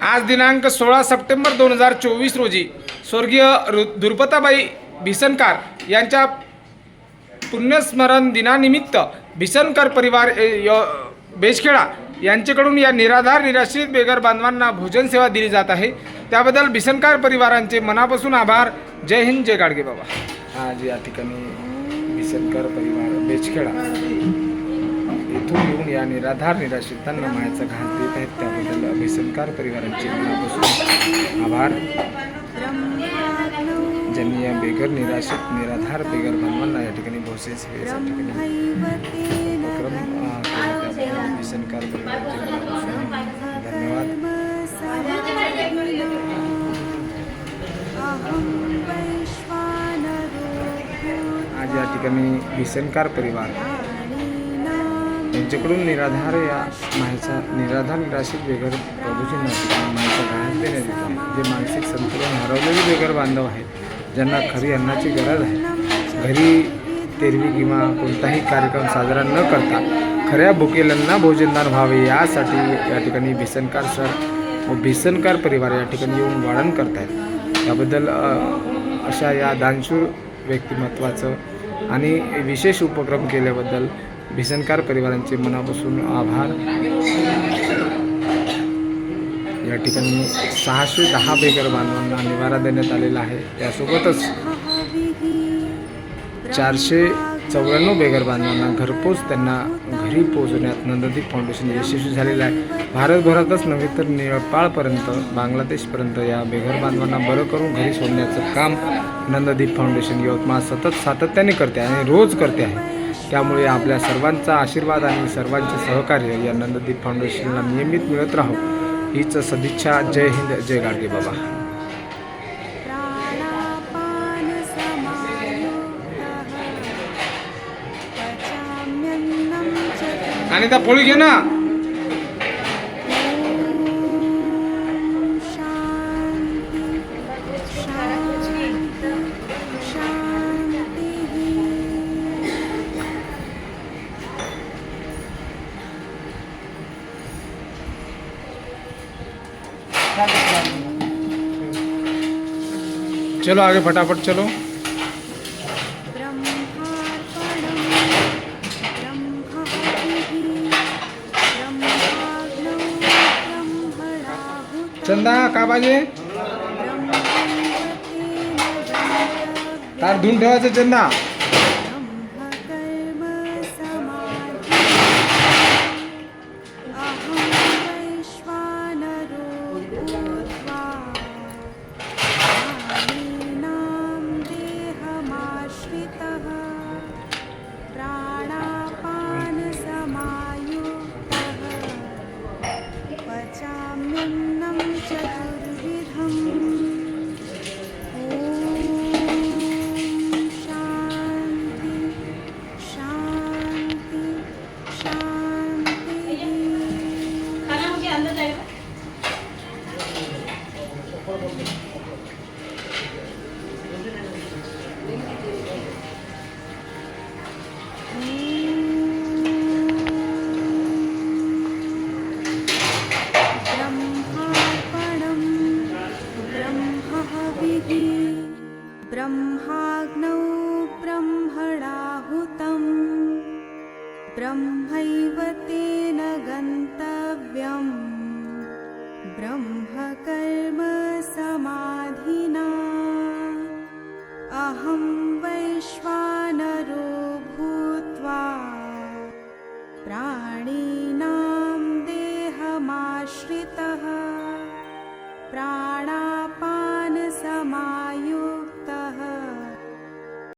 आज दिनांक सोळा सप्टेंबर दोन हजार चोवीस रोजी स्वर्गीय रु- दुर्पताबाई भिसनकार यांच्या पुण्यस्मरण दिनानिमित्त भिसनकर परिवार य- बेजखेडा यांच्याकडून या निराधार निराश्रित बेघर बांधवांना भोजन सेवा दिली जात आहे. त्याबद्दल भिसनकार परिवारांचे मनापासून आभार. जय हिंद जय गाडगे बाबा. आज या ठिकाणी भिसनकर परिवार बेचखेडा इथून येऊन या निराधार निराश्रितांना मायाचा घास देत आहेत. त्याबद्दल अभिसंकार परिवारांचे मनापासून आभार. ज्यांनी या बेघर निराश्रित निराधार बेघर बांधवांना या ठिकाणी भोसे सेवेच्या ठिकाणी उपक्रम त्याबद्दल परिवारांचे मनापासून धन्यवाद. आज या ठिकाणी भिसनकार परिवार त्यांच्याकडून निराधार या माहिचा निराधार निराशित बेघर प्रदूषण ठिकाणी माहिचा देण्यात येत जे मानसिक संतुलन हरवलेले बेघर बांधव आहेत ज्यांना खरी अन्नाची गरज आहे. घरी तेरवी किंवा कोणताही कार्यक्रम साजरा न करता खऱ्या भुकेल्यांना भोजनदान व्हावे यासाठी या ठिकाणी भिसनकार सर व भिसनकार परिवार या ठिकाणी येऊन वाढण करत आहेत त्याबद्दल अशा या दानशूर व्यक्तिमत्वाचं आणि विशेष उपक्रम केल्याबद्दल भिसनकार परिवारांचे मनापासून आभार. या ठिकाणी सहाशे दहा बेघर बांधवांना निवारा देण्यात आलेला आहे. त्यासोबतच चारशे चौऱ्याण्णव बेघर बांधवांना घरपोच त्यांना घरी पोहोचवण्यात नंददीप फाउंडेशन यशस्वी झालेलं आहे. भारतभरातच नव्हे तर नेपाळपर्यंत बांगलादेशपर्यंत या बेघर बांधवांना बरं करून घरी सोडण्याचं काम नंददीप फाउंडेशन यवतमाळ सतत सातत्याने करते आणि रोज करते आहे. त्यामुळे आपल्या सर्वांचा आशीर्वाद आणि सर्वांचे सहकार्य या नंददीप फाउंडेशनला नियमित मिळत राहो. हीच सदिच्छा. जय हिंद. जय गाडगे बाबा. आणि त्या पोळी घे ना. चलो आगे फटाफट चलो। चंदा का पाहिजे तार धुवून ठेवायचं चंदा. നല്ല ദൈവം ब्रह्मैव तेन गन्तव्यम्। ब्रह्मकर्म समाधिना। अहं वैश्वानरो भूत्वा प्राणिनां देहमाश्रितः। प्राणापानसमा